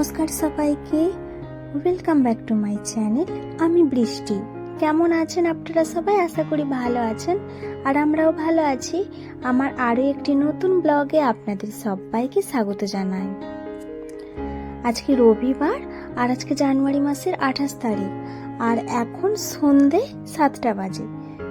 নমস্কার সবাইকে। Welcome back to my channel আমি বৃষ্টি। কেমন আছেন আপনারা সবাই? আশা করি ভালো আছেন। আর আমরাও ভালো আছি। আমার আরও একটি নতুন ব্লগে আপনাদের সবাইকে স্বাগত জানাই। আজকে রবিবার আর আজকে জানুয়ারি মাসের আঠাশ তারিখ। আর এখন সন্ধে সাতটা বাজে।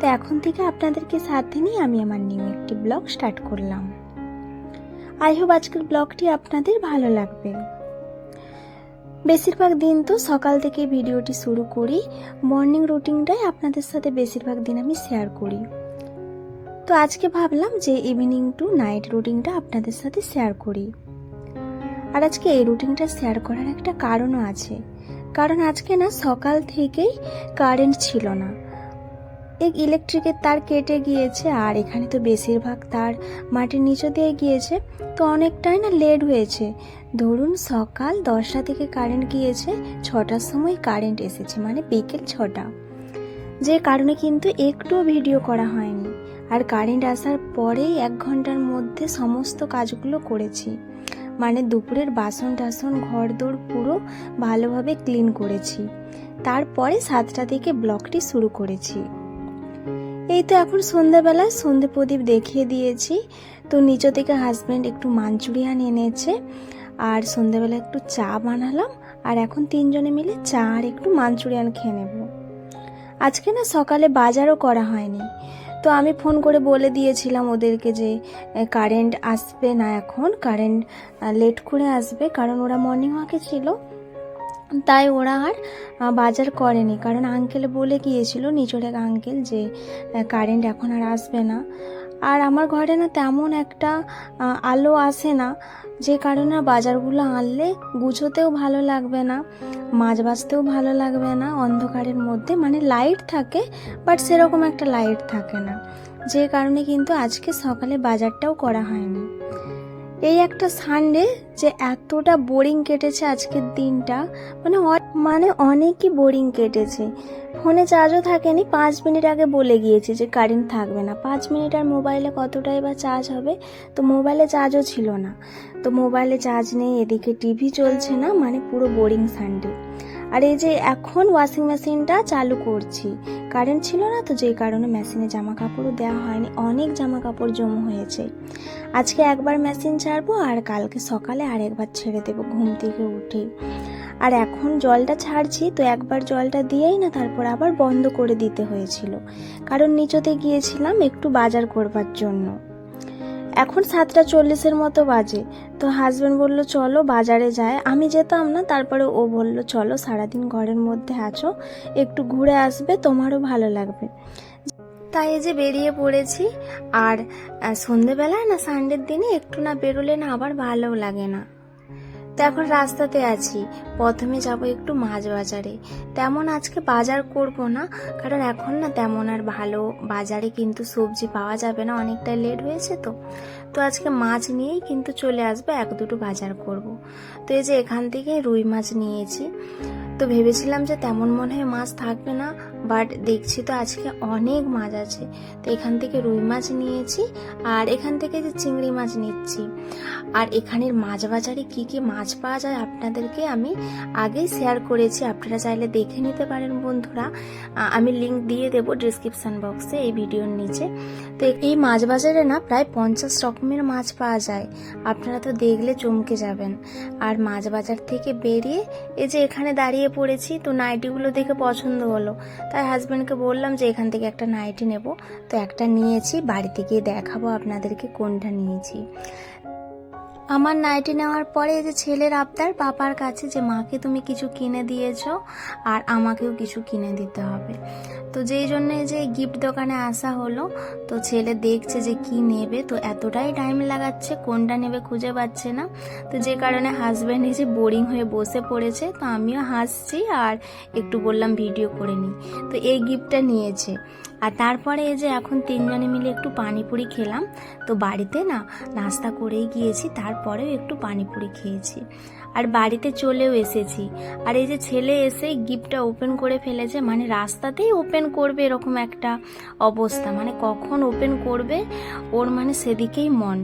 তো এখন থেকে আপনাদেরকে সাথে নিয়ে আমি আমার নিউ একটি ব্লগ স্টার্ট করলাম। আই হোপ আজকের ব্লগটি আপনাদের ভালো লাগবে। বেশিরভাগ দিন তো সকাল থেকে ভিডিওটি শুরু করি মর্নিং রুটিনটাই আপনাদের সাথে বেশিরভাগ দিন আমি শেয়ার করি। তো আজকে ভাবলাম যে ইভিনিং টু নাইট রুটিনটা আপনাদের সাথে শেয়ার করি। আর আজকে এই রুটিনটা শেয়ার করার একটা কারণও আছে। কারণ আজকে না সকাল থেকেই কারেন্ট ছিল না। এক ইলেকট্রিকের তার কেটে গিয়েছে, আর এখানে তো বেশিরভাগ তার মাটির নিচে দিয়ে গিয়েছে, তো অনেকটাই না লেট হয়েছে। ধরুন সকাল দশটা থেকে কারেন্ট গিয়েছে, ছটার সময় কারেন্ট এসেছে মানে বিকেল ছটা। যে কারণে কিন্তু একটুও ভিডিও করা হয়নি। আর কারেন্ট আসার পরেই এক ঘণ্টার মধ্যে সমস্ত কাজগুলো করেছি। মানে দুপুরের বাসন টাসন ঘর দৌড় পুরো ভালোভাবে ক্লিন করেছি। তারপরে সাতটা থেকে ব্লগটি শুরু করেছি। এই তো এখন সন্ধ্যাবেলা, সন্ধে প্রদীপ দেখিয়ে দিয়েছি। তো নিচে থেকে হাজব্যান্ড একটু মাঞ্চুরিয়ান এনেছে। আর সন্ধ্যাবেলা একটু চা বানালাম, আর এখন তিনজনে মিলে চা আর একটু মাঞ্চুরিয়ান খেয়ে নেব। আজকে না সকালে বাজারও করা হয়নি। তো আমি ফোন করে বলে দিয়েছিলাম ওদেরকে যে কারেন্ট আসবে না এখন কারেন্ট লেট করে আসবে, কারণ ওরা মর্নিং ওয়াকে ছিল। তাই ওরা আর বাজার করেনি। কারণ আঙ্কেল বলে গিয়েছিল নিচের আঙ্কেল যে কারেন্ট এখন আর আসবে না। আর আমার ঘরে না তেমন একটা আলো আসে না, যে কারণে বাজারগুলো আনলে গুছোতেও ভালো লাগবে না, মাছ বাজতেও ভালো লাগবে না, অন্ধকারের মধ্যে মানে লাইট থাকে বাট সেরকম একটা লাইট থাকে না। যে কারণে কিন্তু আজকে সকালে বাজারটাও করা হয়নি। এই একটা সানডে যে এতটা বোরিং কেটেছে আজকের দিনটা মানে মানে অনেকই বোরিং কেটেছে। ফোনে চার্জও থাকেনি। পাঁচ মিনিট আগে বলে গিয়েছে যে কারেন্ট থাকবে না। পাঁচ মিনিট আর মোবাইলে কতটাই বা চার্জ হবে? তো মোবাইলে চার্জও ছিল না। তো মোবাইলে চার্জ নেই, এদিকে টিভি চলছে না মানে পুরো বোরিং সানডে আর এই যে এখন ওয়াশিং মেশিনটা চালু করছি। কারেন্ট ছিল না তো যেই কারণে মেশিনে জামা কাপড়ও দেওয়া হয়নি। অনেক জামা কাপড় জমা হয়েছে। আজকে একবার মেশিন ছাড়বো আর কালকে সকালে আরেকবার ছেড়ে দেবো ঘুম থেকে উঠে। আর এখন জলটা ছাড়ছি, তো একবার জলটা দিয়েই না তারপর আবার বন্ধ করে দিতে হয়েছিল। কারণ নিচতে গিয়েছিলাম একটু বাজার করবার জন্য। এখন সাতটা চল্লিশের মতো বাজে, তো হাজব্যান্ড বলল, চলো বাজারে যায়। আমি যেতাম না, তারপরে ও বলল, চলো সারাদিন ঘরের মধ্যে আছো, একটু ঘুরে আসবে, তোমারও ভালো লাগবে। তাই এই যে বেরিয়ে পড়েছি, আর সন্ধেবেলায় না সানডের দিনে একটু না বেরোলে না আবার ভালোও লাগে না। তো এখন রাস্তাতে আছি। প্রথমে যাব একটু মাছ বাজারে। তেমন আজকে বাজার করব না, কারণ এখন না তেমন আর ভালো বাজারে কিন্তু সবজি পাওয়া যাবে না, অনেকটাই লেট হয়েছে তো। তো আজকে মাছ নিয়েই কিন্তু চলে আসবে, এক দুটো বাজার করব। তো এই যে এখান থেকে রুই মাছ নিয়েছি। তো ভেবেছিলাম যে তেমন মনে হয় মাছ থাকবে না বাট দেখছি তো আজকে অনেক মাছ আছে। তো এখান থেকে রুই মাছ নিয়েছি আর এখান থেকে যে চিংড়ি মাছ নিচ্ছি। আর এখানের মাছ বাজারে কি কি মাছ পাওয়া যায় আপনাদেরকে আমি আগেই শেয়ার করেছি। আপনারা চাইলে দেখে নিতে পারেন বন্ধুরা। আমি লিংক দিয়ে দেবো ডিসক্রিপশন বক্সে এই ভিডিওর নিচে। তো এই মাছ বাজারে না প্রায় পঞ্চাশ রকমের মাছ পাওয়া যায়। আপনারা তো দেখলে চমকে যাবেন। আর মাছ বাজার থেকে বেরিয়ে এই যে এখানে দাঁড়িয়ে পড়েছি, তো নাইটিগুলো দেখে পছন্দ হলো। তাই হাজব্যান্ডকে বললাম যে, এখান থেকে একটা নাইটি নেব। তো একটা নিয়েছি, বাড়িতে গিয়ে দেখাবো আপনাদেরকে কোনটা নিয়েছি। আমার নাইটি নেওয়ার পরে যে ছেলের আবদার, পাপার কাছে যে, মাকে তুমি কিছু কিনে দিয়েছ আর আমাকেও কিছু কিনে দিতে হবে। তো যেই জন্য যে গিফট দোকানে আসা হলো, তো ছেলে দেখছে যে কি নেবে, তো এতটাই টাইম লাগাচ্ছে, কোনটা নেবে খুঁজে পাচ্ছে না। তো যে কারণে হাজব্যান্ড এসে বোরিং হয়ে বসে পড়েছে, তো আমিও হাসছি আর একটু বললাম ভিডিও করে নিই। তো এই গিফটটা নিয়েছে। আর তারপরে এই যে এখন তিনজনে মিলে একটু পানিপুরি খেলাম, তো বাড়িতে না নাস্তা করেই গিয়েছি, তারপরেও একটু পানিপুরি খেয়েছি। আর বাড়িতে চলেও এসেছি। আর এই যে ছেলে এসে গিফটটা ওপেন করে ফেলেছে মানে রাস্তাতেই ওপেন করবে এরকম একটা অবস্থা। মানে কখন ওপেন করবে, ওর মানে সেদিকেই মন।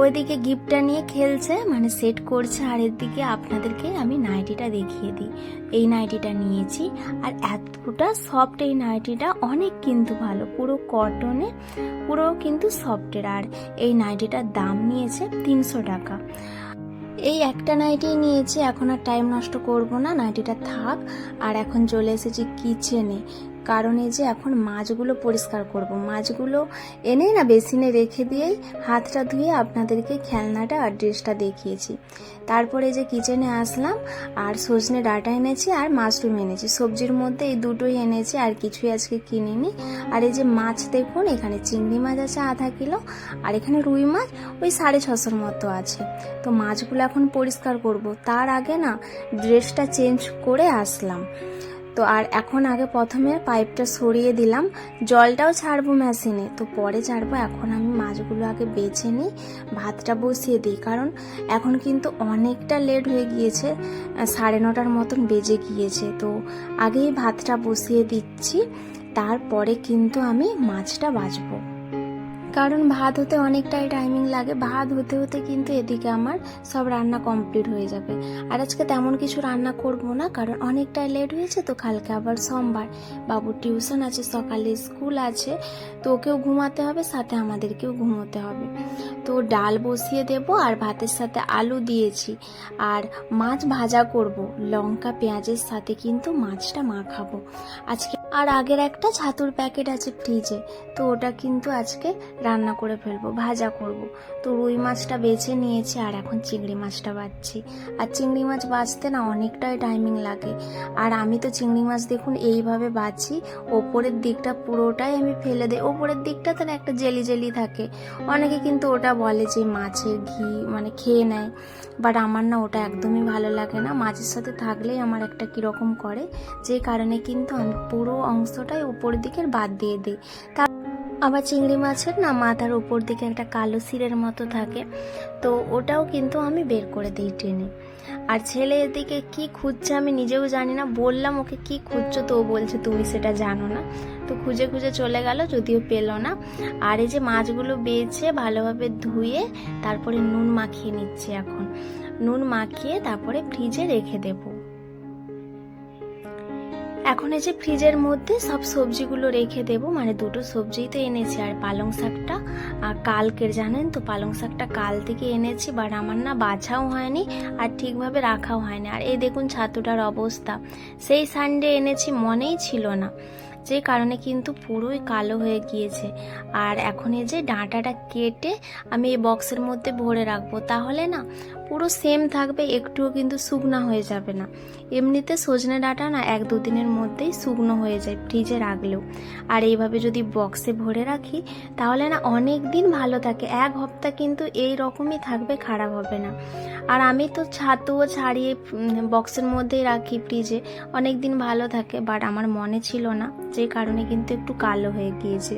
ওইদিকে গিফটটা নিয়ে খেলছে মানে সেট করছে, আর এদিকে আপনাদেরকে আমি নাইটিটা দেখিয়ে দিই। এই নাইটিটা নিয়েছি, আর এতটা সফট এই নাইটিটা, অনেক কিন্তু ভালো, পুরো কটনে পুরো কিন্তু সফটের আর এই নাইটিটার দাম নিয়েছে তিনশো টাকা। এই একটা নাইটি নিয়েছি, এখন আর টাইম নষ্ট করব না, নাইটিটা থাক। আর এখন চলে এসেছি কিচেনে কারণ এই যে এখন মাছগুলো পরিষ্কার করব। মাছগুলো এনে না বেসিনে রেখে দিয়েই হাতটা ধুয়ে আপনাদেরকে খেলনাটা আর ড্রেসটা দেখিয়েছি। তারপরে যে কিচেনে আসলাম আর সজনে ডাটা এনেছি আর মাশরুম এনেছি। সবজির মধ্যে এই দুটোই এনেছি আর কিছুই আজকে কিনিনি। আর এই যে মাছ দেখুন, এখানে চিংড়ি মাছ আছে আধা কিলো আর এখানে রুই মাছ ওই সাড়ে ছশোর মতো আছে। তো মাছগুলো এখন পরিষ্কার করব। তার আগে না ড্রেসটা চেঞ্জ করে আসলাম। তো আর এখন আগে প্রথমে পাইপটা সরিয়ে দিলাম। জলটাও ছাড়বো মেশিনে। তো পরে ছাড়বো। এখন আমি মাছগুলো আগে বেছে নিই, ভাতটা বসিয়ে দিই। কারণ এখন কিন্তু অনেকটা লেট হয়ে গিয়েছে, সাড়ে নটার মতন বেজে গিয়েছে। তো আগেই ভাতটা বসিয়ে দিচ্ছি। তারপরে কিন্তু আমি মাছটা বাছবো। কারণ ভাত হতে অনেকটাই টাইমিং লাগে। ভাত হতে হতে কিন্তু এদিকে আমার সব রান্না কমপ্লিট হয়ে যাবে। আর আজকে তেমন কিছু রান্না করব না, কারণ অনেকটাই লেট হয়েছে তো কালকে আবার সোমবার। বাবুর টিউশন আছে, সকালে স্কুল আছে, তো ওকেও ঘুমাতে হবে, সাথে আমাদেরকেও ঘুমোতে হবে। তো ডাল বসিয়ে দেব আর ভাতের সাথে আলু দিয়েছি। আর মাছ ভাজা করব, লঙ্কা, পেঁয়াজের সাথে কিন্তু মাছটা মাখাবো। আজকে আর আগের একটা ছাতুর প্যাকেট আছে ফ্রিজে। তো ওটা কিন্তু আজকে রান্না করে ফেলব, ভাজা করব। তো রুই মাছটা বেছে নিয়েছি আর এখন চিংড়ি মাছটা বাছছি আর চিংড়ি মাছ বাছতে না অনেকটাই টাইমিং লাগে। আর আমি তো চিংড়ি মাছ দেখুন এইভাবে বাছি, ওপরের দিকটা পুরোটাই আমি ফেলে দিই। ওপরের দিকটাতে না একটা জেলি জেলি থাকে। অনেকে কিন্তু ওটা বলে যে মাছের ঘি মানে খেয়ে নেয়। বাট আমার না ওটা একদমই ভালো লাগে না। মাছের সাথে থাকলেই আমার একটা কীরকম করে। যে কারণে কিন্তু আমি পুরো অংশটাই উপরের দিকের বাদ দিয়ে দিই। তা আবার চিংড়ি মাছের না মাথার উপর দিকে একটা কালো সিরের মতো থাকে। তো ওটাও কিন্তু আমি বের করে দিই টেনে। আর ছেলে এদিকে কি খুঁজছে আমি নিজেও জানি না। বললাম ওকে, কি খুঁজছো? তো বলছে, তুমি সেটা জানো না। তো খুঁজে খুঁজে চলে গেল, যদিও পেল না। আর এই যে মাছগুলো বেছে ভালোভাবে ধুয়ে তারপরে নুন মাখিয়ে নিচ্ছে এখন। নুন মাখিয়ে তারপরে ফ্রিজে রেখে দেবো। এখন এই যে ফ্রিজের মধ্যে সব সবজিগুলো রেখে দেব। মানে দুটো সবজিই তো এনেছি আর পালং শাকটা আহ, কালকের জানেন তো? পালং শাকটা কাল থেকে এনেছি বাট আমার না বাছাও হয়নি আর ঠিকভাবে রাখাও হয়নি। আর এই দেখুন ছাতুটার অবস্থা। সেই সানডে এনেছি মনেই ছিল না। যে কারণে কিন্তু পুরোই কালো হয়ে গিয়েছে। আর এখন এই যে ডাঁটাটা কেটে আমি এই বক্সের মধ্যে ভরে রাখব। তাহলে না পুরো সেম থাকবে, একটুও কিন্তু শুকনা হয়ে যাবে না। এমনিতে সজনে ডাঁটা না এক দুদিনের মধ্যেই শুকনো হয়ে যায় ফ্রিজে রাখলেও। আর এইভাবে যদি বক্সে ভরে রাখি, তাহলে না অনেক দিন ভালো থাকে, এক হপ্তাহ কিন্তু এই রকমই থাকবে, খারাপ হবে না। আর আমি তো ছাতুও ছাড়িয়ে বক্সের মধ্যেই রাখি ফ্রিজে, অনেক দিন ভালো থাকে বাট আমার মনে ছিল না যে কারণে কিন্তু একটু কালো হয়ে গিয়েছে।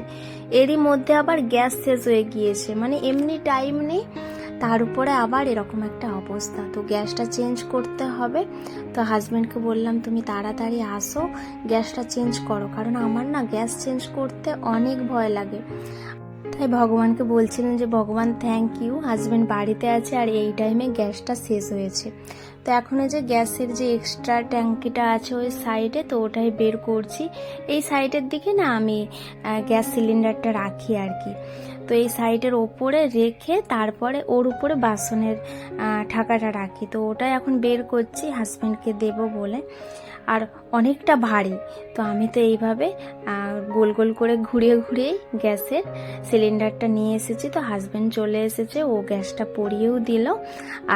এরই মধ্যে আবার গ্যাস শেষ হয়ে গিয়েছে মানে এমনি টাইম নেই তার উপরে আবার এরকম একটা অবস্থা। তো গ্যাসটা চেঞ্জ করতে হবে। তো হাজব্যান্ডকে বললাম, তুমি তাড়াতাড়ি আসো, গ্যাসটা চেঞ্জ করো। কারণ আমার না গ্যাস চেঞ্জ করতে অনেক ভয় লাগে। তাই ভগবানকে বলছিলেন যে, ভগবান থ্যাংক ইউ হাজব্যান্ড বাড়িতে আছে আর এই টাইমে গ্যাসটা শেষ হয়েছে। তো এখন যে গ্যাসের যে এক্সট্রা ট্যাঙ্কিটা আছে ওই সাইডে তো ওটাই বের করছি। এই সাইডের দিকে না আমি গ্যাস সিলিন্ডারটা রাখি আর কি। তো এই সাইডের ওপরে রেখে তারপরে ওর উপরে বাসনের ঢাকাটা রাখি। তো ওটাই এখন বের করছি হাজব্যান্ডকে দেব বলে। আর অনেকটা ভারী। তো আমি তো এইভাবে গোল গোল করে ঘুরিয়ে ঘুরিয়েই গ্যাসের সিলিন্ডারটা নিয়ে এসেছি। তো হাজব্যান্ড চলে এসেছে, ও গ্যাসটা পরিয়েও দিল।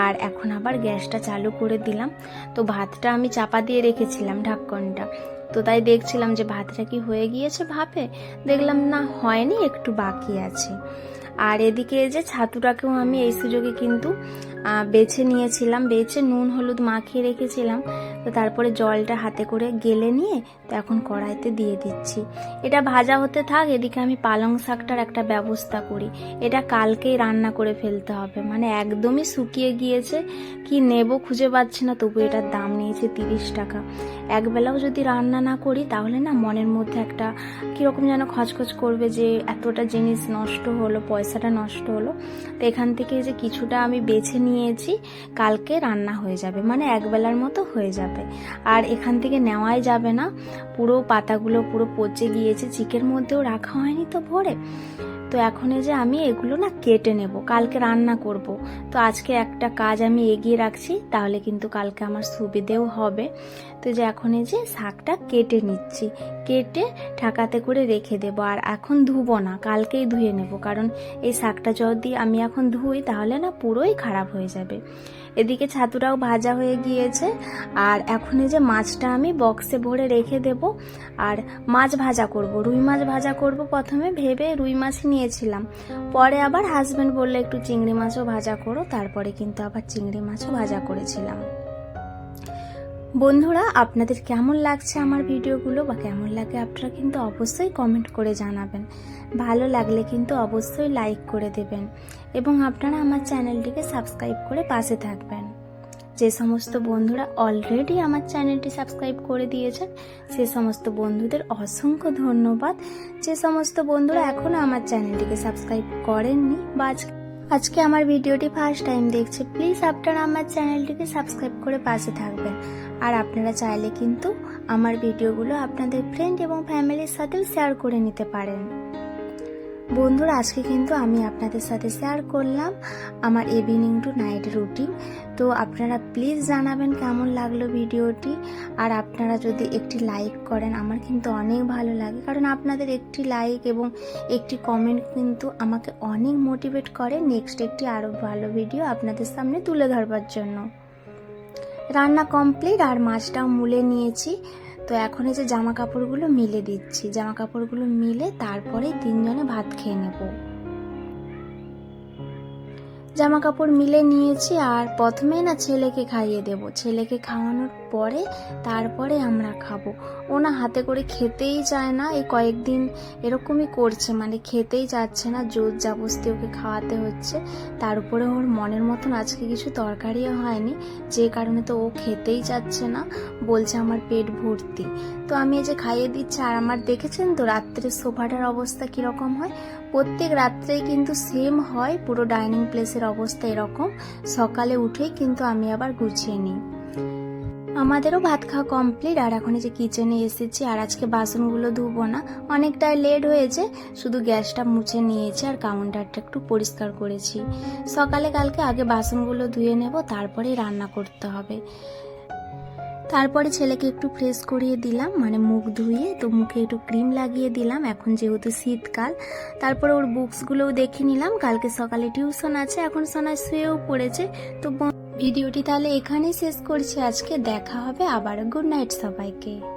আর এখন আবার গ্যাসটা চালু করে দিলাম। তো ভাতটা আমি চাপা দিয়ে রেখেছিলাম ঢাক্কনটা তো তাই দেখছিলাম যে ভাতটা কি হয়ে গিয়েছে ভাপে? দেখলাম না, হয়নি, একটু বাকি আছে। আর এদিকে যে ছাতুটাকেও আমি এই সুযোগে কিন্তু বেছে নিয়েছিলাম। বেছে নুন, হলুদ মাখিয়ে রেখেছিলাম। তো তারপরে জলটা হাতে করে গেলে নিয়ে তো এখন কড়াইতে দিয়ে দিচ্ছি। এটা ভাজা হতে থাক, এদিকে আমি পালং শাকটার একটা ব্যবস্থা করি। এটা কালকেই রান্না করে ফেলতে হবে। মানে একদমই শুকিয়ে গিয়েছে, কি নেব খুঁজে পাচ্ছি না, তবু এটার দাম নিয়েছে তিরিশ টাকা। একবেলাও যদি রান্না না করি, তাহলে না মনের মধ্যে একটা কীরকম যেন খচখচ করবে যে এতটা জিনিস নষ্ট হলো, পয়সা পয়সাটা নষ্ট হলো। তো এখান থেকে যে কিছুটা আমি বেছে নিয়েছি, কালকে রান্না হয়ে যাবে মানে একবেলার মতো হয়ে যাবে। আর এখান থেকে নেওয়াই যাবে না। পুরো পাতাগুলো পুরো পচে গিয়েছে, চিকের মধ্যেও রাখা হয়নি তো ভরে। তো এখন এই যে আমি এগুলো না কেটে নেব, কালকে রান্না করব। তো আজকে একটা কাজ আমি এগিয়ে রাখছি, তাহলে কিন্তু কালকে আমার সুবিধেও হবে। তো যে এখন এই যে শাকটা কেটে নিচ্ছি, কেটে ঠাকাতে করে রেখে দেব, আর এখন ধুবো না, কালকেই ধুয়ে নেব। কারণ এই শাকটা যদি আমি এখন ধুই, তাহলে না পুরোই খারাপ হয়ে যাবে। এদিকে ছাতুটাও ভাজা হয়ে গিয়েছে। আর এখন এই যে মাছটা আমি বক্সে ভরে রেখে দেব। আর মাছ ভাজা করব। রুই মাছ ভাজা করব প্রথমে, ভেবে রুই মাছ নিয়েছিলাম। পরে আবার হাজব্যান্ড বললে, একটু চিংড়ি মাছও ভাজা করো। তারপরে কিন্তু আবার চিংড়ি মাছও ভাজা করেছিলাম। বন্ধুরা, আপনাদের কেমন লাগছে আমার ভিডিওগুলো বা কেমন লাগে আপনারা কিন্তু অবশ্যই কমেন্ট করে জানাবেন। ভালো লাগলে কিন্তু অবশ্যই লাইক করে দেবেন। এবং আপনারা আমার চ্যানেলটিকে সাবস্ক্রাইব করে পাশে থাকবেন। যে সমস্ত বন্ধুরা অলরেডি আমার চ্যানেলটি সাবস্ক্রাইব করে দিয়েছেন, সে সমস্ত বন্ধুদের অসংখ্য ধন্যবাদ। যে সমস্ত বন্ধুরা এখনও আমার চ্যানেলটিকে সাবস্ক্রাইব করেননি বা আজকে আজকে আমার ভিডিওটি ফার্স্ট টাইম দেখছে প্লিজ আপনারা আমার চ্যানেলটিকে সাবস্ক্রাইব করে পাশে থাকবেন। আর আপনারা চাইলে কিন্তু আমার ভিডিওগুলো আপনাদের ফ্রেন্ড এবং ফ্যামিলির সাথেও শেয়ার করে নিতে পারেন। বন্ধুরা, আজকে কিন্তু আমি আপনাদের সাথে শেয়ার করলাম আমার ইভিনিং টু নাইট রুটিন তো আপনারা প্লিজ জানাবেন কেমন লাগল ভিডিওটি। আর আপনারা যদি একটি লাইক করেন, আমার কিন্তু অনেক ভালো লাগে। কারণ আপনাদের একটি লাইক এবং একটি কমেন্ট কিন্তু আমাকে অনেক মোটিভেট করে নেক্সট একটি আরও ভালো ভিডিও আপনাদের সামনে তুলে ধরবার জন্য। রান্না কমপ্লিট আর মাছটাও মুলে নিয়েছি। তো এখন এই যে জামা কাপড়গুলো মিলে দিচ্ছি জামা কাপড়গুলো মিলে তারপরে তিনজনে ভাত খেয়ে নেব। জামা কাপড় মিলে নিয়েছি আর প্রথমে না ছেলেকে খাইয়ে দেব। ছেলেকে খাওয়ানোর পরে তারপরে আমরা খাব। ও না হাতে করে খেতেই চায় না, এই কয়েকদিন এরকমই করছে মানে খেতেই যাচ্ছে না, জোর জাবস্তি ওকে খাওয়াতে হচ্ছে। তার উপরে ওর মনের মতন আজকে কিছু তরকারিও হয়নি, যে কারণে তো ও খেতেই যাচ্ছে না, বলছে আমার পেট ভর্তি। তো আমি এই যে খাইয়ে দিচ্ছি, আর আমার দেখেছেন তো রাত্রে সোফাটার অবস্থা কীরকম হয়? প্রত্যেক রাত্রেই কিন্তু সেম হয়, পুরো ডাইনিং প্লেসের অবস্থা এরকম। সকালে উঠেই কিন্তু আমি আবার গুছিয়ে নিই। আমাদেরও ভাত খাওয়া কমপ্লিট আর এখন যে কিচেনে এসেছি, আর আজকে বাসনগুলো ধুবো না। অনেকটাই লেট হয়েছে, শুধু গ্যাসটা মুছে নিয়েছি, আর কাউন্টারটা একটু পরিষ্কার করেছি। সকালে কালকে আগে বাসনগুলো ধুয়ে নেব, তারপরে রান্না করতে হবে। তারপরে ছেলেকে একটু ফ্রেশ করিয়ে দিলাম মানে মুখ ধুয়ে, তো মুখে একটু ক্রিম লাগিয়ে দিলাম, এখন যেহেতু শীতকাল, তারপরে ওর বুকসগুলোও দেখে নিলাম। কালকে সকালে টিউশন আছে, এখন সোনায় শুয়েও পড়েছে, তো ভিডিওটি তাহলে এখানেই শেষ করছি। আজকে দেখা হবে আবার। গুড নাইট সবাইকে।